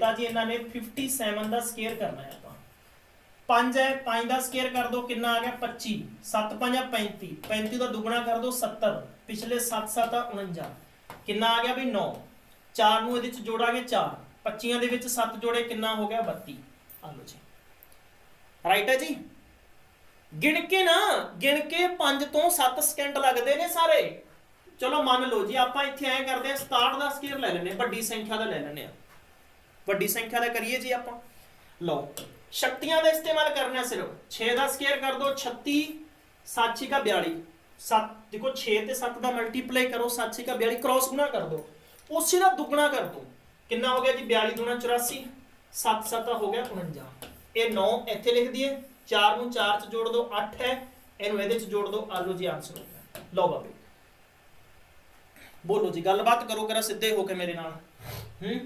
ਤਾਂ ਜੀ ਇਹਨਾਂ ਨੇ 57 ਦਾ ਸਕੁਅਰ ਕਰਨਾ ਹੈ ਆਪਾਂ। 5 ਹੈ 5 ਦਾ ਸਕੁਅਰ ਕਰ ਦੋ, ਕਿੰਨਾ ਆ ਗਿਆ? 25 7 5 35 35 ਦਾ ਦੁੱਗਣਾ ਕਰ ਦੋ 70 ਪਿਛਲੇ 7 7 49 ਕਿੰਨਾ ਆ ਗਿਆ ਵੀ 9 4 ਨੂੰ ਇਹਦੇ ਚ ਜੋੜਾਂਗੇ 4 25 ਦੇ ਵਿੱਚ 7 ਜੋੜੇ, ਕਿੰਨਾ ਹੋ ਗਿਆ? 32 ਆ ਲਓ ਜੀ। ਰਾਈਟ ਹੈ ਜੀ? ਗਿਣ ਕੇ ਨਾ, ਗਿਣ ਕੇ 5 ਤੋਂ 7 ਸਕਿੰਟ ਲੱਗਦੇ ਨੇ ਸਾਰੇ। ਚਲੋ ਮੰਨ ਲਓ ਜੀ, ਆਪਾਂ ਇੱਥੇ ਐਂ ਕਰਦੇ ਆ 67 ਦਾ ਸਕੁਅਰ ਲੈ ਲੈਨੇ ਵੱਡੀ ਸੰਖਿਆ ਦਾ ਲੈ ਲੈਨੇ ਆ ਵੱਡੀ ਸੰਖਿਆ ਦਾ ਕਰੀਏ ਜੀ ਆਪਾਂ। ਲਓ, ਸ਼ਕਤੀਆਂ ਦਾ ਇਸਤੇਮਾਲ ਕਰਨਾ ਸਿਰਫ। 6 ਦਾ ਸਕੁਅਰ ਕਰ ਦੋ 36 7 का 42 7 ਦੇਖੋ 6 ਤੇ 7 ਦਾ ਮਲਟੀਪਲਾਈ ਕਰੋ 7 का 42 ਕ੍ਰਾਸ ਗੁਣਾ ਕਰ ਦੋ। ਉਸੇ ਦਾ ਦੁੱਗਣਾ ਕਰ ਦੋ। ਕਿੰਨਾ ਹੋ ਗਿਆ ਜੀ? 42 ਦੁਣਾ 84 7 7 ਹੋ ਗਿਆ 49 ਇਹ 9 ਇੱਥੇ ਲਿਖ ਦਈਏ। 4 ਨੂੰ 4 ਚ ਜੋੜ ਦੋ 8 ਹੈ। ਇਹਨੂੰ ਇਹਦੇ ਚ ਜੋੜ ਦੋ। ਆਲੋ ਜੀ ਆਨਸਰ ਹੋ ਗਿਆ। ਲਓ ਬਾਬੇ। ਬੋਲੋ ਜੀ, ਗੱਲਬਾਤ ਕਰੋ, ਕਰਾ ਸਿੱਧੇ ਹੋ ਕੇ ਮੇਰੇ ਨਾਲ। ਹੂੰ?